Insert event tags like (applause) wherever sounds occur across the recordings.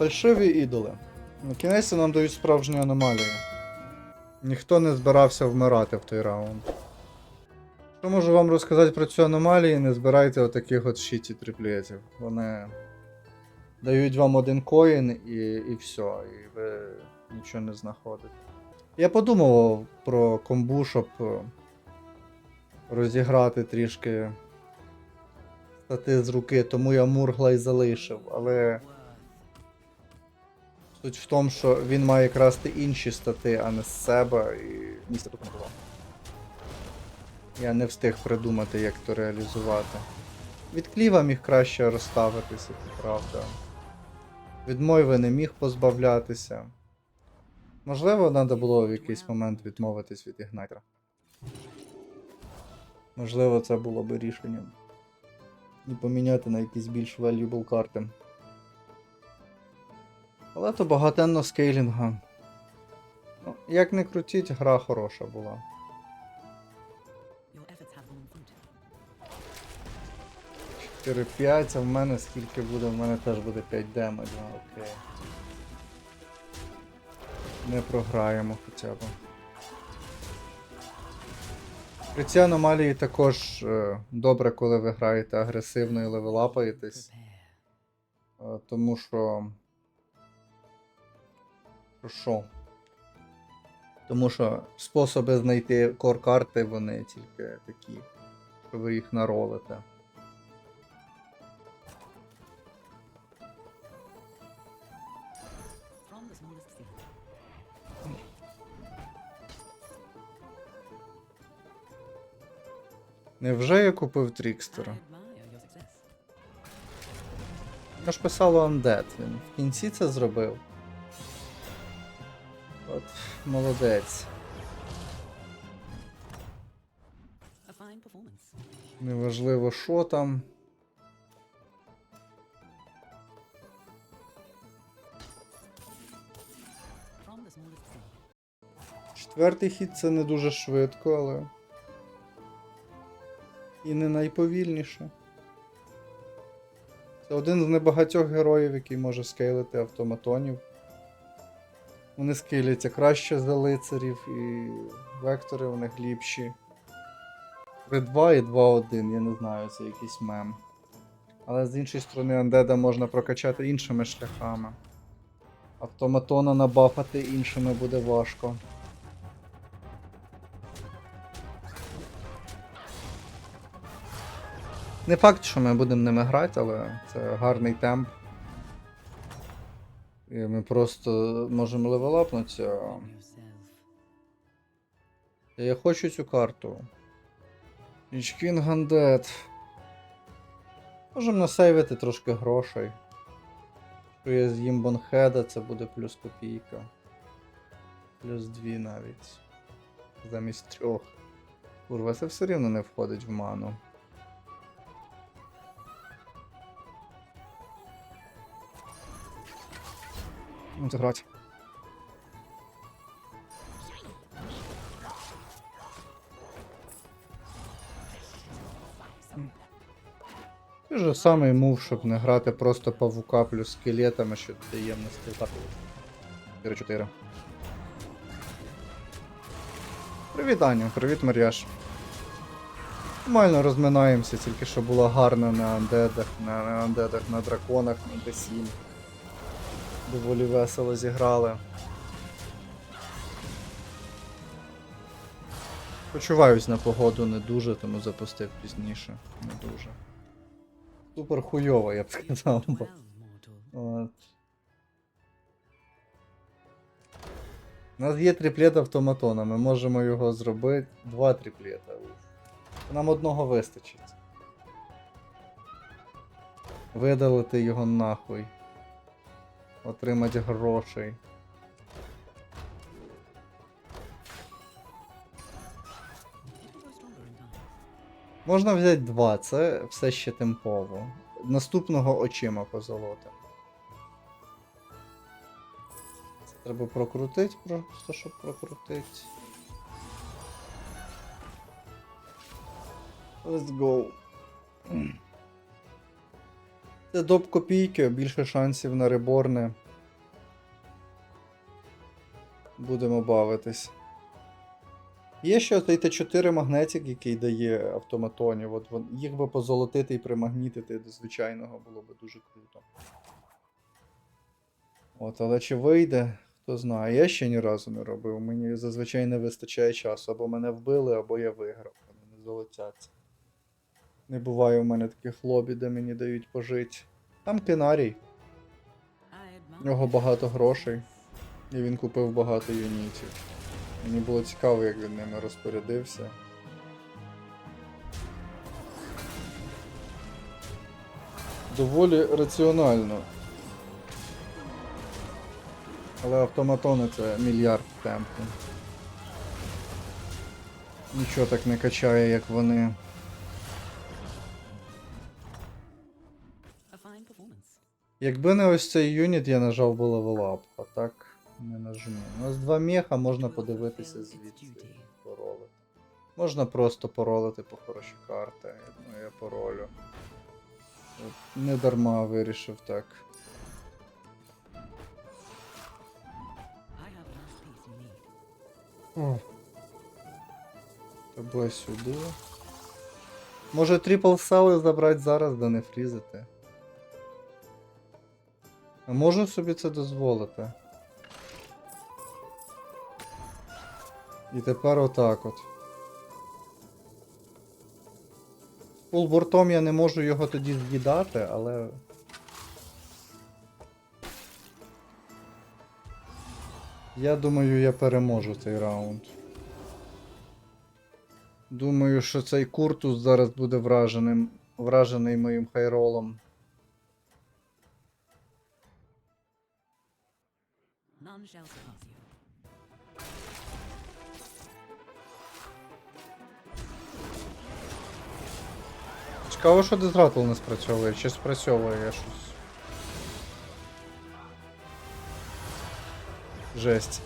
Фальшиві ідоли. На кінець нам дають справжні аномалії. Ніхто не збирався вмирати в той раунд. Що можу вам розказати про цю аномалію, не збирайте отаких от щиті триплетів. Вони дають вам один коін і, і все, і ви нічого не знаходите. Я подумав про комбу, щоб е, розіграти трішки стати з руки, тому я Мургла й залишив, але. Суть в тому, що він має красти інші стати, а не з себе, і місця тут не було. Я не встиг придумати, як то реалізувати. Від кліва міг краще розставитися, це правда. Від мойви не міг позбавлятися. Можливо, треба було в якийсь момент відмовитись від ігнайтера. Можливо, це було би рішенням. І поміняти на якісь більш valuable карти. Але то багатенно скейлінга. Ну, як не крутіть, гра хороша була. Fruit. 4-5, а в мене скільки буде? В мене теж буде 5 демеджа, окей. Не програємо хоча б. При цій аномалії також е, добре, коли ви граєте агресивно і левелапаєтесь. Е, Тому що. Що? Тому що способи знайти кор-карти вони тільки такі, що ви їх наролите. Невже я купив Трікстера? Я ж писало Undead, він в кінці це зробив. От, молодець. Неважливо, що там. Четвертий хід це не дуже швидко, але. І не найповільніше. Це один з небагатьох героїв, який може скейлити автоматонів. Вони скейляться краще за лицарів, і вектори в них ліпші. 3-2 і 2-1, я не знаю, це якийсь мем. Але з іншої сторони, андеда можна прокачати іншими шляхами. Автоматона набафати іншими буде важко. Не факт, що ми будемо ними грати, але це гарний темп. Ми просто можемо левелапнутися. Я хочу цю карту. Ічкін Гандет. Можемо насейвити трошки грошей. Що я з'їм Бонхеда, це буде плюс копійка. Плюс дві навіть. Замість трьох. Курва, це все рівно не входить в ману. Заграти. Той же самий мув, щоб не грати просто павука плюс скелетами, що дає на стилкату. 4-4. Привіт, Аню, привіт, Мар'яш. Нормально розминаємося, тільки що було гарно на андедах, на, на андедах, на драконах, на D7. Доволі весело зіграли. Почуваюсь на погоду не дуже, тому запустив пізніше. Не дуже. Супер хуйово, я б сказав. От. У нас є триплет автоматона, ми можемо його зробити. Два триплета. уф. Нам одного вистачить. Видалити його нахуй. Отримати грошей. Можна взяти два, це все ще темпово. Наступного очима позолоти. Це треба прокрутити, просто щоб прокрутити. Let's go. Це доп копійки, більше шансів на реборне. Будемо бавитись. Є ще цей Т4 магнетик, який дає автоматонів. От Їх би позолотити і примагнітити до звичайного було б дуже круто. От, але чи вийде, хто знає. Я ще ні разу не робив. Мені зазвичай не вистачає часу. Або мене вбили, або я виграв. Вони не золотяться. Не буває у мене таких лобі, де мені дають пожити. Там кинарій. I У нього багато грошей. І він купив багато юнітів. Мені було цікаво, як він ними розпорядився. Доволі раціонально. Але автоматони це мільярд темпу. Нічого так не качає, як вони. Якби не ось цей юніт, я нажав би левелап, а так не нажму. У нас два меха, можна подивитися звідси поролити. Можна просто поролити по хороші карти. Ну, я поролю. От, Не дарма вирішив так. О. Тебе сюди. Може трипл сали забрати зараз, да не фрізити. Можу собі це дозволити. І тепер отак от. Фулбортом я не можу його тоді з'їдати, але. Я думаю, я переможу цей раунд. Думаю, що цей Куртус зараз буде враженим, вражений моїм хайролом. None shall surpass you. Цікаво, що дизратл не спрацьовує, чи спрацьовує щось. Жесть.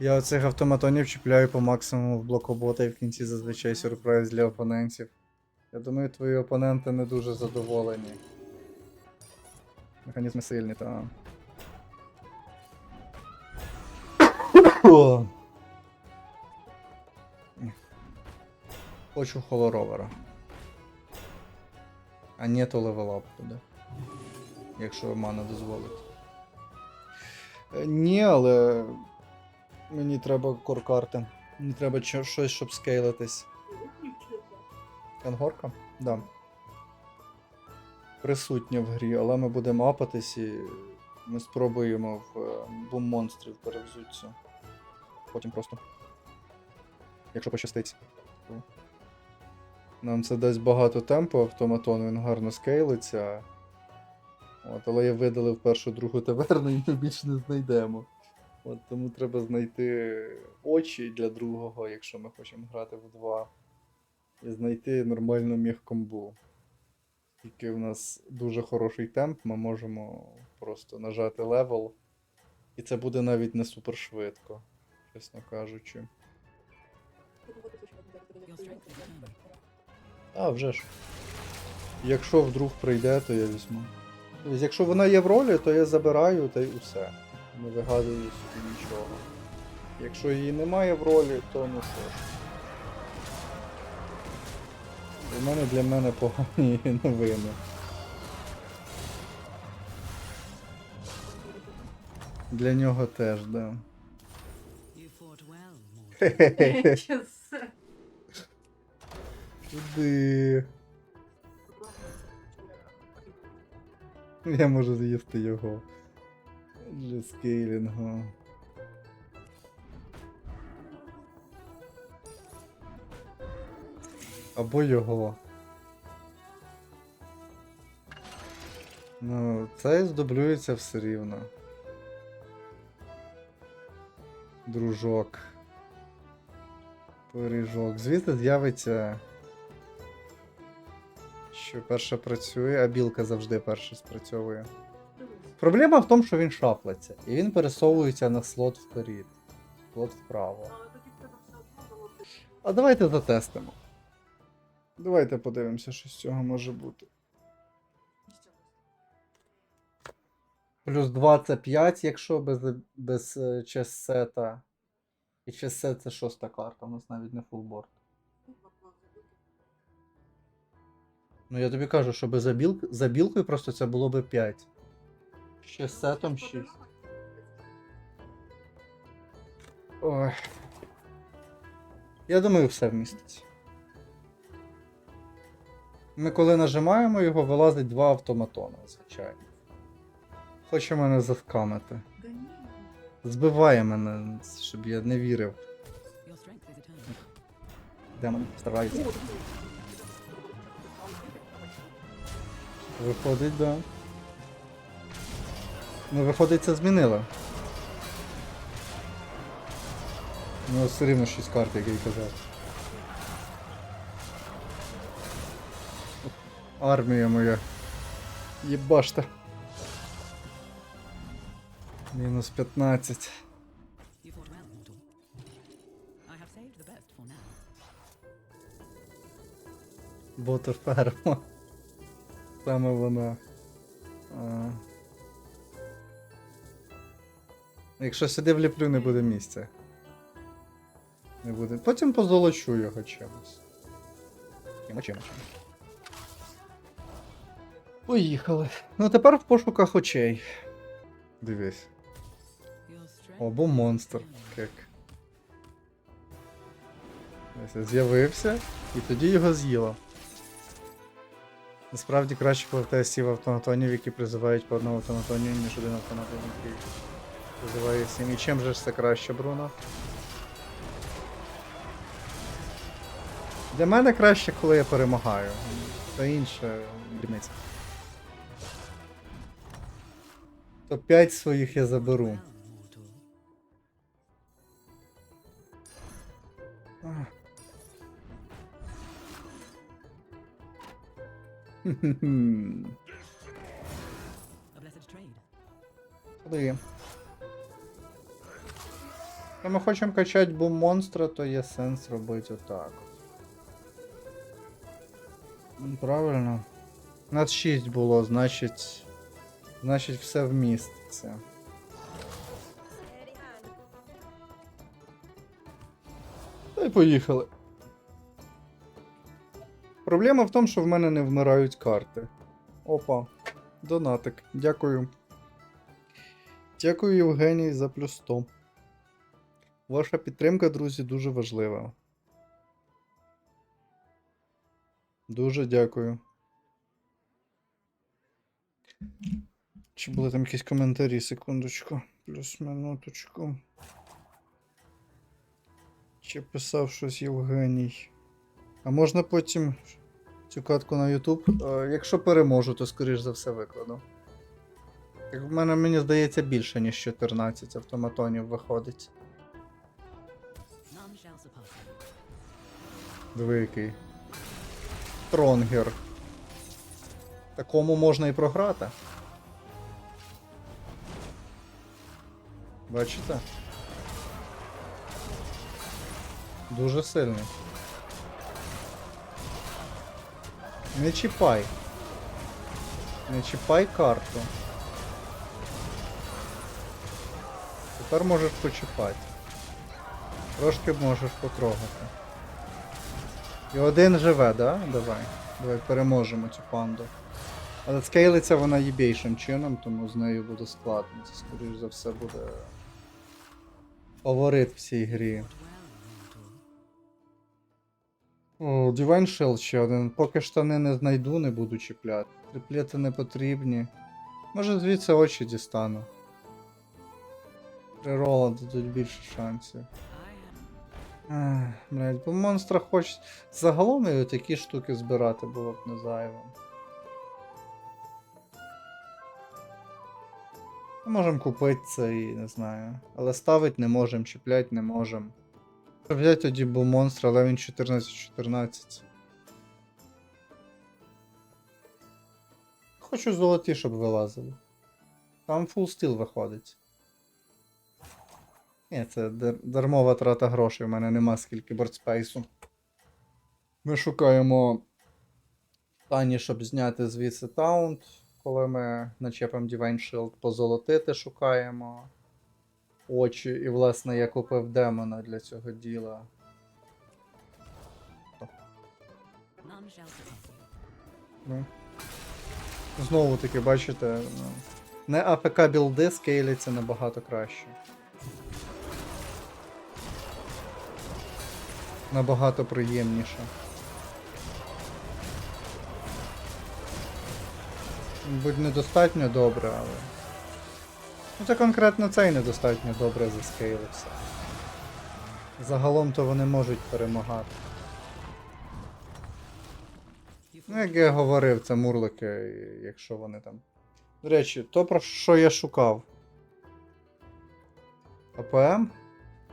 Я оцих автоматонів чіпляю по максимуму в блокобота і в кінці зазвичай сюрприз для опонентів. Я думаю, твої опоненти не дуже задоволені. Механізми сильні, та. Хочу холоровера. А ні, левелап буде. Якщо мана дозволить. Е, Ні, але мені треба коркарти. Мені треба щось, щоб скейлитись. Ангорка? Да. Присутня в грі, але ми будемо апатись і ми спробуємо в бум монстрів перевзуться. Потім просто. Якщо пощастить. Нам це дасть багато темпу, автоматон він гарно скейлиться. От, але я видалив першу другу таверну (laughs) і ми більше не знайдемо. От, тому треба знайти очі для другого, якщо ми хочемо грати в два. І знайти нормальну міг-комбу. Тільки в нас дуже хороший темп, ми можемо просто нажати левел. І це буде навіть не супер швидко, чесно кажучи. А, вже ж. Якщо вдруг прийде, то я візьму. Тобто, якщо вона є в ролі, то я забираю та й усе. Не вигадую собі нічого. Якщо її немає в ролі, то ну що ж. У мене для мене погані (laughs) новини. Для нього теж, да. Куди? Я можу з'їсти його. Для скейлінгу. Або його. Ну, це здублюється все рівно. Дружок. Пиріжок. Звідти з'явиться. Що перша працює, а білка завжди перша спрацьовує. Проблема в тому, що він шаплиться, і він пересовується на слот вперед. Слот вправо. А давайте затестимо. Давайте подивимося, що з цього може бути. Плюс 25, якщо без, без е, І чессет це шоста карта, у нас навіть не фулборд. Ну я тобі кажу, що без забіл... за білкою просто це було би 5. З чессетом 6. Ой. Я думаю, все вміститься. Ми коли нажимаємо його, вилазить два автоматони, звичайно. Хоче мене заскамити. Збиває мене, щоб я не вірив. Демон старається. Виходить, да. Ну, виходить, це змінило. Ну, все рівно 6 карт, як я казав. Армія моя. Єбашта. Best for now. Ботоферма. Саме вона. Якщо сюди вліплю, не буде місця. Не буде. Потім позолочу його чимось. Чим, чим, чим. Поїхали. Ну тепер в пошуках очей. Дивись. Your strength О, був монстр. Кек. З'явився, і тоді його з'їло. Насправді краще повертає сів автоматонів, які призивають по одному автоматонію, ніж один автоматон, який призиває сім. І чим же ж це краще, Бруно? Для мене краще, коли я перемагаю. Та інше дрібниця. То 5 своїх я заберу. Подиві. Якщо ми хочемо качати бум монстра, то є сенс робити отак. Ну, Правильно. У нас 6 було, значить. Значить все вміститься. Та й поїхали. Проблема в тому, що в мене не вмирають карти. Опа. Донатик. Дякую. Дякую, Євгеній, за плюс 100. Ваша підтримка, друзі, дуже важлива. Дуже дякую. Чи були там якісь коментарі? Секундочку. Плюс минуточку. Чи писав щось Євгеній? А можна потім цю катку на YouTube? Е, Якщо переможу, то скоріш за все викладу. Так в мене, мені здається, більше, ніж 14 автоматонів виходить. Диви. Тронгер. Такому можна і програти. Бачите? Дуже сильний. Не чіпай. Не чіпай карту. Тепер можеш почіпати. Трошки можеш потрогати. І один живе, да? Давай. Давай переможемо цю панду. Але скейлиться вона їбейшим чином, тому з нею буде складно. Це, скоріш за все, буде фаворит в цій грі. О, Shell ще один. Поки штани не знайду, не буду чіпляти. Триплети не потрібні. Може звідси очі дістану. Прирола дадуть більше шансів. Ех, Блять, бо монстра хоч. Загалом і такі штуки збирати було б не зайвим. Можемо купити це і не знаю. Але ставить не можемо, чіплять не можемо. Взять тоді був монстр, але він 14-14. Хочу золоті, щоб вилазили. Там фул стіл виходить. Ні, це дар- дармова трата грошей, у мене нема скільки бордспейсу. Ми шукаємо Тані, щоб зняти звідси таунт. коли ми начепимо Divine Shield, позолотити шукаємо очі. І, власне, я купив демона для цього діла. Ну. Знову таки, бачите, ну, не АПК білди скейлиться набагато краще. Набагато приємніше. Будь недостатньо добре, але. Ну це конкретно цей недостатньо добре заскейлився. Загалом то вони можуть перемагати. Ну, як я говорив, це мурлики, якщо вони там. До речі, то про що я шукав. АПМ?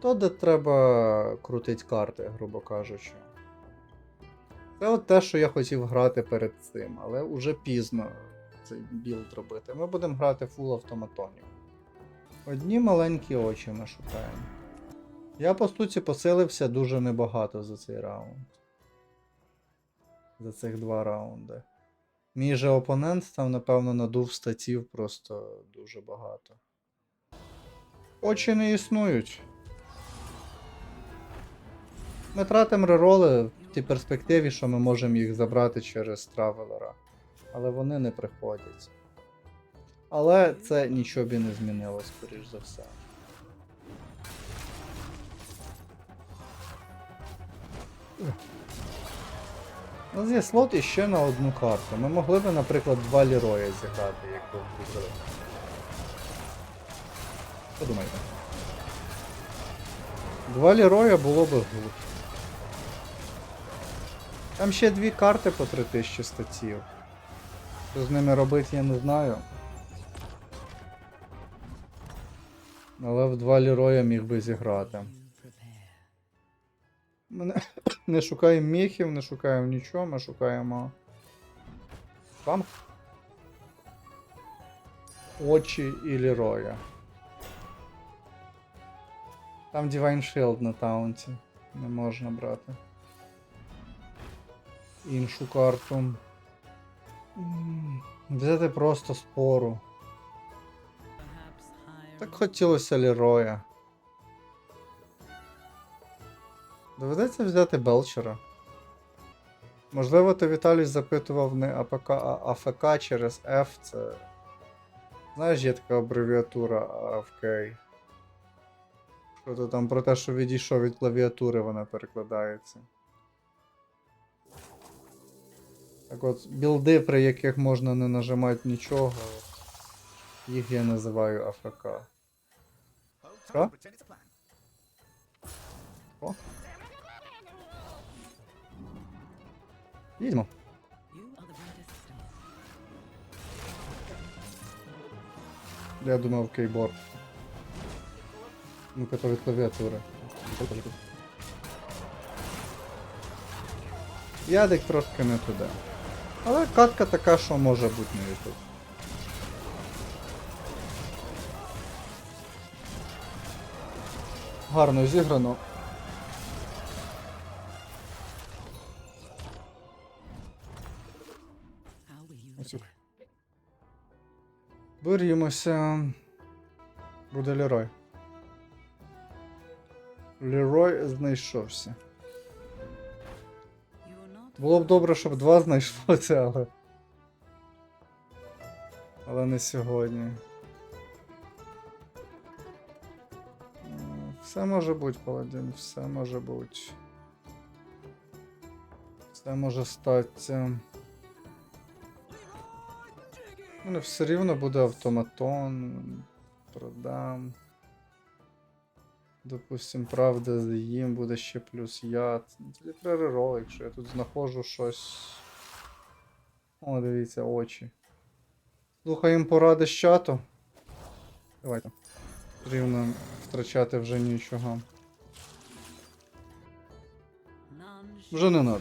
То, де треба крутити карти, грубо кажучи. Це от те, що я хотів грати перед цим, але вже пізно цей білд робити. Ми будемо грати фул автоматонів. Одні маленькі очі ми шукаємо. Я, по суті, посилився дуже небагато за цей раунд за цих два раунди. Мій же опонент там, напевно, надув статів просто дуже багато. Очі не існують. Ми тратимо рероли в тій перспективі, що ми можемо їх забрати через травелера. Але вони не приходять. Але це нічого б і не змінило, скоріш за все. У нас є слот іще на одну карту. Ми могли би, наприклад, два ліроя зіграти, як би вибрали. Що думаєте? Два ліроя було би гуд. Там ще дві карти по 3000 статів. Що з ними робити, я не знаю. Але в два ліроя міг би зіграти. Ми (coughs) не, шукаємо міхів, не шукаємо нічого, ми шукаємо. Там. Очі і Ліроя. Там Divine Shield на таунті. Не можна брати. Іншу карту. Взяти просто спору. Так хотілося Ліроя. Доведеться взяти Белчера. Можливо, ти Віталій запитував не АПК, а АФК через F. Це. Знаєш, є така абревіатура AFK. Що то там про те, що відійшов від клавіатури, вона перекладається. Так от, білди, при яких можна не нажимати нічого, їх я називаю АФК. Що? О. Їдьмо. Я думав кейборд. Ну-ка то від. Ядик трошки не туди. Але катка така, що може бути на YouTube. Гарно зіграно. Борімося. Буде Лерой. Лерой знайшовся. Було б добре, щоб два знайшлося, але. Але не сьогодні. Все може бути, паладін, все може бути. Все може статися. Мене все рівно буде автоматон. Продам. Допустим, правда, їм буде ще плюс яд. Тоді треба рерол, якщо я тут знаходжу щось. О, дивіться, очі. Слухаємо поради з чату. Давайте. Рівно втрачати вже нічого. Вже не надо.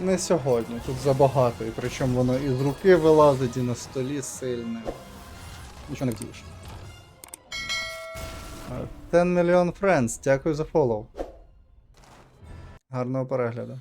Не сьогодні, тут забагато, і причому воно і з руки вилазить, і на столі сильне. Нічого не вдієш. 10 мільйон френдс, дякую за фоллоу. Гарного перегляду.